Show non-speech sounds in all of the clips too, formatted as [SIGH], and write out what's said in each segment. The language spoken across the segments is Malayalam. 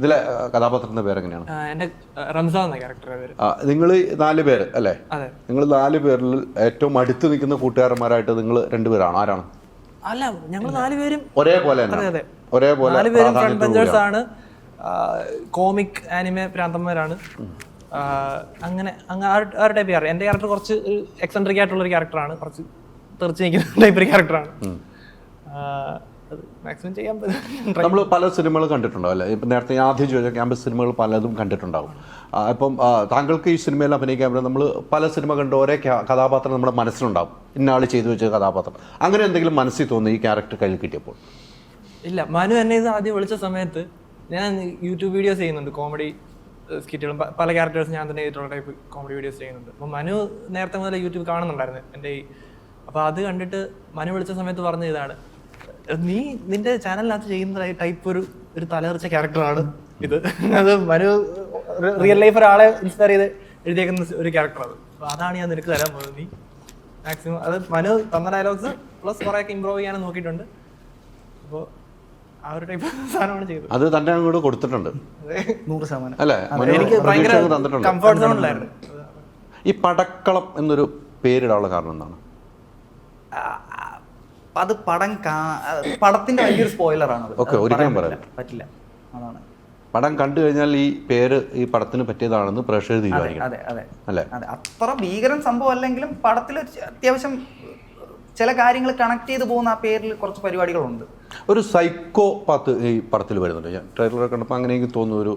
ഇതിലെ കഥാപാത്രത്തിന്റെ പേര് എങ്ങനെയാണ് റംസാൻ എന്ന പേര്. നിങ്ങൾ നാല് പേര് അല്ലേ? നിങ്ങൾ നാല് പേരിൽ ഏറ്റവും അടുത്ത് നിൽക്കുന്ന കൂട്ടുകാരന്മാരായിട്ട് നിങ്ങൾ രണ്ടുപേരാണ് ആരാണ്? അല്ല ഞങ്ങൾ നാലുപേരും ഒരേപോലെ ഒരേപോലെ നാലുപേരും ഫ്രണ്ട് പ്രാധാന്യത്തോടു ബെഞ്ചേഴ്സ് ആണ്. കോമിക് ആനിമെ പ്രാന്തന്മാരാണ് അങ്ങനെ അങ്ങ് ആ ഒരു- ടൈപ്പ് എന്റെ എന്റെ ക്യാരക്ടർ കുറച്ച് എക്സെൻട്രിക് ആയിട്ടുള്ള ഒരു ക്യാരക്ടറാണ് കുറച്ച് തെറിച്ച് നിൽക്കുന്ന [LAUGHS] ടൈപ്പ് ഒരു ക്യാരക്ടറാണ് അത് മാക്സിമം ചെയ്യാൻ പറ്റും. [LAUGHS] നമ്മൾ പല സിനിമകൾ കണ്ടിട്ടുണ്ടാവും അല്ലേ? ഇപ്പം നേരത്തെ ഞാൻ ആദ്യം ചോദിച്ച ക്യാമ്പസ് സിനിമകൾ പലതും കണ്ടിട്ടുണ്ടാവും. ഇപ്പം താങ്കൾക്ക് ഈ സിനിമയിൽ അഭിനയിക്കാൻ പറ്റും നമ്മൾ പല സിനിമ കണ്ട ഒരേ കഥാപാത്രം നമ്മുടെ മനസ്സിലുണ്ടാവും. ഇന്നാൾ ചെയ്തു വെച്ച കഥാപാത്രം. അങ്ങനെ എന്തെങ്കിലും മനസ്സിൽ തോന്നി ഈ ക്യാരക്ടർ കയ്യിൽ കിട്ടിയപ്പോൾ? ഇല്ല മനു എന്നെ ഇത് ആദ്യം വിളിച്ച സമയത്ത് ഞാൻ യൂട്യൂബ് വീഡിയോസ് ചെയ്യുന്നുണ്ട് കോമഡി സ്കിറ്റുകളും പല ക്യാരക്ടേഴ്സ് ഞാൻ തന്നെ ചെയ്തിട്ടുള്ള ടൈപ്പ് കോമഡി വീഡിയോസ് ചെയ്യുന്നുണ്ട്. അപ്പോൾ മനു നേരത്തെ മുതൽ യൂട്യൂബ് കാണുന്നുണ്ടായിരുന്നു എന്റെ ഈ അപ്പോൾ അത് കണ്ടിട്ട് മനു വിളിച്ച സമയത്ത് പറഞ്ഞ ഇതാണ്. നീ നിന്റെ ചാനലിനകത്ത് ചെയ്യുന്ന ടൈപ്പ് ഒരു ഒരു തലതെറിച്ച ക്യാരക്ടറാണ് ഇത്. അത് മനു റിയൽ ലൈഫ് ഒരാളെ ഇൻസ്പയർ ചെയ്ത് എഴുതിയേക്കുന്ന ഒരു ക്യാരക്ടറാണ് അപ്പൊ അതാണ് ഞാൻ നിനക്ക് തരാൻ പോകുന്നത് നീ. മാക്സിമം അത് മനു തന്ന ഡയലോഗ്സ് പ്ലസ് കുറേയൊക്കെ ഇമ്പ്രൂവ് ചെയ്യാൻ നോക്കിയിട്ടുണ്ട്. അപ്പോൾ ആ ഒരു ടൈപ്പ് സാധനമാണ് ചെയ്തത്. അത് തന്നെ അങ്ങോട്ട് കൊടുത്തിട്ടുണ്ട്. നൂറ് ശതമാനം. അല്ലേ? എനിക്ക് ഭയങ്കര കംഫർട്ട് സോണിലായിരുന്നു ഈ പടക്കളം എന്നൊരു പേരിടാനുള്ള കാരണം എന്താണ്? അത് പടം പടത്തിന്റെ വലിയൊരു സ്പോയിലറാണ് ഓക്കേ, ഒരിക്കലും പറയാം. പറ്റില്ല. അതാണ്. പടം കണ്ടു കഴിഞ്ഞാൽ ഈ പേര് ഈ പടത്തിന് പറ്റിയതാണെന്ന് പ്രേക്ഷകർ തീരുമാനിക്കും അതെ അതെ. അല്ലേ? അത്ര ഭീകരൻ സംഭവം അല്ലെങ്കിലും പടത്തിൽ അത്യാവശ്യം ചില കാര്യങ്ങൾ കണക്ട് ചെയ്തു പോകുന്ന ആ പേരിൽ കുറച്ച് പരിപാടികളുണ്ട്. ഒരു സൈക്കോ പാത്ത് ഈ പടത്തിൽ വരുന്നുണ്ട്. ഞാൻ ട്രെയിലർ കണ്ടപ്പോൾ അങ്ങനെ എനിക്ക് തോന്നുന്നു ഒരു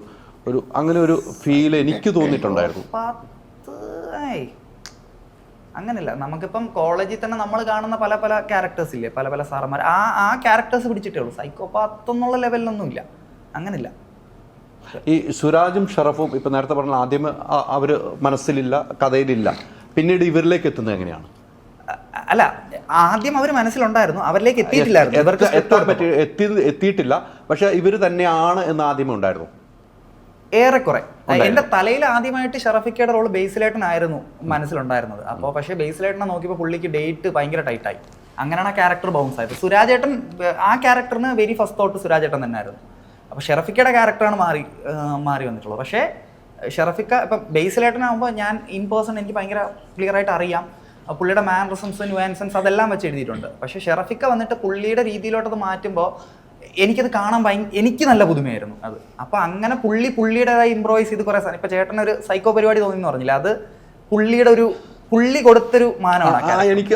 ഒരു അങ്ങനെ ഒരു ഫീൽ എനിക്ക് തോന്നിയിട്ടുണ്ടായിരുന്നു. പത്ത് അങ്ങനെയല്ല നമുക്കിപ്പം കോളേജിൽ തന്നെ നമ്മൾ കാണുന്ന പല പല ക്യാരക്ടേഴ്സ് ഇല്ലേ? പല പല സാറന്മാർ ആ ആ ക്യാരക്ടേഴ്സ് പിടിച്ചിട്ടേ ഉള്ളൂ. സൈക്കോപാത്ത് എന്നുള്ള ലെവലിലൊന്നും ഇല്ല. അങ്ങനെയില്ല ഈ സുരാജും ഷറഫും ഇപ്പൊ നേരത്തെ പറഞ്ഞ ആദ്യം അവർ അവർ മനസ്സിലില്ല കഥയിലില്ല. പിന്നീട് ഇവരിലേക്ക് എത്തുന്നത് എങ്ങനെയാണ്? അല്ല ആദ്യം അവർ മനസ്സിലുണ്ടായിരുന്നു. അവരിലേക്ക് എത്തിയിട്ടില്ലായിരുന്നു. എത്തിയിട്ടില്ല. പക്ഷെ ഇവർ തന്നെയാണ് എന്ന് ആദ്യമേ ഉണ്ടായിരുന്നു. ഏറെക്കുറെ. എന്റെ തലയിൽ ആദ്യമായിട്ട് ഷറഫിക്കയുടെ റോൾ ബേസിലേട്ടനായിരുന്നു മനസ്സിലുണ്ടായിരുന്നത്. അപ്പോൾ പക്ഷേ ബേസിലേട്ടനെ നോക്കിയപ്പോൾ പുള്ളിക്ക് ഡേറ്റ് ഭയങ്കര ടൈറ്റായി അങ്ങനെയാണ് ആ ക്യാരക്ടർ ബൗൺസ് ആയത്. സുരാജേട്ടൻ ആ ക്യാരക്ടറിന് വെരി ഫസ്റ്റ് തോട്ട് സുരാജേട്ടൻ തന്നെയായിരുന്നു. അപ്പോൾ ഷെറഫിക്കയുടെ ക്യാരക്ടറാണ് മാറി മാറി വന്നിട്ടുള്ളത്. പക്ഷേ ഷെറഫിക്ക ഇപ്പം ബേസിലേട്ടനാകുമ്പോൾ ഞാൻ ഇൻ പേഴ്സൺ എനിക്ക് ഭയങ്കര ക്ലിയർ ആയിട്ട് അറിയാം. പുള്ളിയുടെ മാനറിസംസ് ന്യൂആൻസൻസ് അതെല്ലാം വെച്ച് എഴുതിയിട്ടുണ്ട്. പക്ഷേ ഷെറഫിക്ക വന്നിട്ട് പുള്ളിയുടെ രീതിയിലോട്ടത് മാറ്റുമ്പോൾ എനിക്കത് കാണാൻ ഭയ എനിക്ക് നല്ല പുതുമയായിരുന്നു അത്. അപ്പൊ അങ്ങനെ പുള്ളി പുള്ളിയുടേതായി ഇംപ്രോവൈസ് ചെയ്ത് കുറെ സാധനം. ഇപ്പൊ ചേട്ടൻ ഒരു സൈക്കോ പരിപാടി തോന്നിയെന്ന് പറഞ്ഞില്ല? അത് പുള്ളിയുടെ ഒരു പുള്ളി കൊടുത്തൊരു മാനമാണ് എനിക്ക്.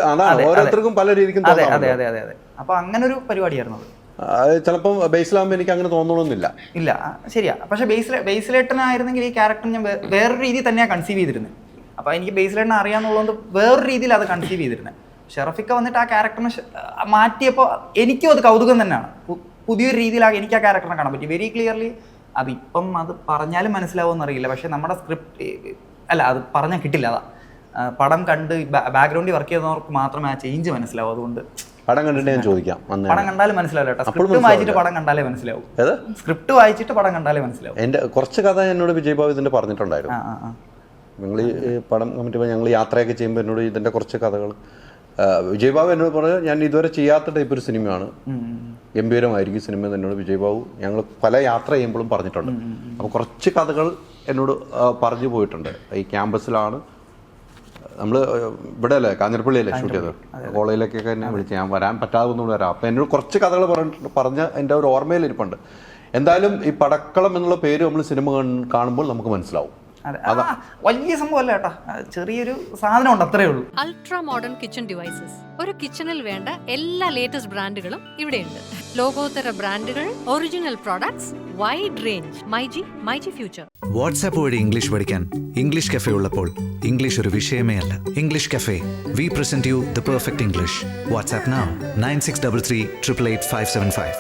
ഓരോരുത്തർക്കും പല രീതിക്കും അതെ അതെ അതെ അതെ അതെ. അപ്പൊ അങ്ങനെ ഒരു പരിപാടിയായിരുന്നു അത്. ചിലപ്പം ബേസിലാകുമ്പോൾ എനിക്ക് അങ്ങനെ തോന്നണമെന്നില്ല ഇല്ല ശരിയാ. പക്ഷെ ബേസിലെ ബേസിലേട്ടനായിരുന്നെങ്കിൽ ഈ ക്യാരക്ടർ ഞാൻ വേറൊരു രീതിയിൽ തന്നെയാണ് കൺസീവ് ചെയ്തിരുന്നത് അപ്പൊ എനിക്ക് ബേസിലേട്ടനെ അറിയാന്നുള്ളത് വേറൊരു രീതിയിൽ അത് കൺസീവ് ചെയ്തിരുന്നത് ഷെറഫിക്ക വന്നിട്ട് ആ ക്യാരക്ടറിനെ മാറ്റിയപ്പോൾ എനിക്കും അത് കൗതുകം തന്നെയാണ്. പുതിയൊരു രീതിയിലാകെ എനിക്ക് ആ ക്യാരക്ടറിനെ കാണാൻ പറ്റി വെരി ക്ലിയർലി അതിപ്പം അത് പറഞ്ഞാലും മനസ്സിലാവുമെന്ന് അറിയില്ല. പക്ഷെ നമ്മുടെ സ്ക്രിപ്റ്റ് അല്ല അത് പറഞ്ഞാൽ കിട്ടില്ല അതാ. പടം കണ്ട് ബാക്ക്ഗ്രൗണ്ടിൽ വർക്ക് ചെയ്യുന്നവർക്ക് മാത്രമേ ആ ചേഞ്ച് മനസ്സിലാവും. അതുകൊണ്ട് പടം കണ്ടിട്ട് ഞാൻ ചോദിക്കാം പടം കണ്ടാലും മനസ്സിലാവില്ല കേട്ടോ. സ്ക്രിപ്റ്റ് വായിച്ചിട്ട് പടം കണ്ടാലേ മനസ്സിലാവും. സ്ക്രിപ്റ്റ് വായിച്ചിട്ട് പടം കണ്ടാലേ മനസ്സിലാവും. എന്റെ കുറച്ച് കഥ എന്നോട് വിജയ് ബാബു ഇതിന്റെ പറഞ്ഞിട്ടുണ്ടായിരുന്നു. നിങ്ങൾ ഈ പടം കമ്മിറ്റി ഞങ്ങൾ യാത്രയൊക്കെ ചെയ്യുമ്പോൾ എന്നോട് ഇതിന്റെ കുറച്ച് കഥകൾ വിജയ് ബാബു എന്നോട് പറഞ്ഞു ഞാൻ ഇതുവരെ ചെയ്യാത്ത ടൈപ്പ് ഒരു സിനിമയാണ്. ഗംഭീരമായിരിക്കും സിനിമ എന്ന് എന്നോട് വിജയ് ബാബു ഞങ്ങൾ പല യാത്ര ചെയ്യുമ്പോഴും പറഞ്ഞിട്ടുണ്ട്. അപ്പോൾ കുറച്ച് കഥകൾ എന്നോട് പറഞ്ഞു പോയിട്ടുണ്ട്. ഈ ക്യാമ്പസിലാണ് നമ്മൾ ഇവിടെ അല്ലേ കാഞ്ഞിരപ്പള്ളിയല്ലേ ഷൂട്ട് ചെയ്തത്? കോളേജിലേക്കൊക്കെ എന്നെ വിളിച്ച് ഞാൻ വരാൻ പറ്റാതെ ഒന്നും വരാം. അപ്പം എന്നോട് കുറച്ച് കഥകൾ പറഞ്ഞിട്ട് പറഞ്ഞ എന്റെ ഒരു ഓർമ്മയിൽ ഇരിപ്പുണ്ട് എന്തായാലും ഈ പടക്കളം എന്നുള്ള പേര് നമ്മൾ സിനിമ കാണുമ്പോൾ നമുക്ക് മനസ്സിലാവും. വലിയ സംഭവമല്ല കേട്ടാ. ചെറിയൊരു സാധനം ഉണ്ട് അത്രേ ഉള്ളൂ. അൾട്രാ മോഡേൺ കിച്ചൺ ഡിവൈസസ് ഒരു കിച്ചണിൽ വേണ്ട എല്ലാ ലേറ്റസ്റ്റ് ബ്രാൻഡുകളും ഇവിടെയുണ്ട്. ലോകോത്തര ബ്രാൻഡുകൾ original products wide range myG myG future WhatsApp വഴി ഇംഗ്ലീഷ് പഠിക്കാൻ ഇംഗ്ലീഷ് കഫേ ഉള്ളപ്പോൾ ഇംഗ്ലീഷ് ഒരു വിഷയമേ അല്ല. English cafe we present you the perfect English WhatsApp nine six double three triple eight five seven five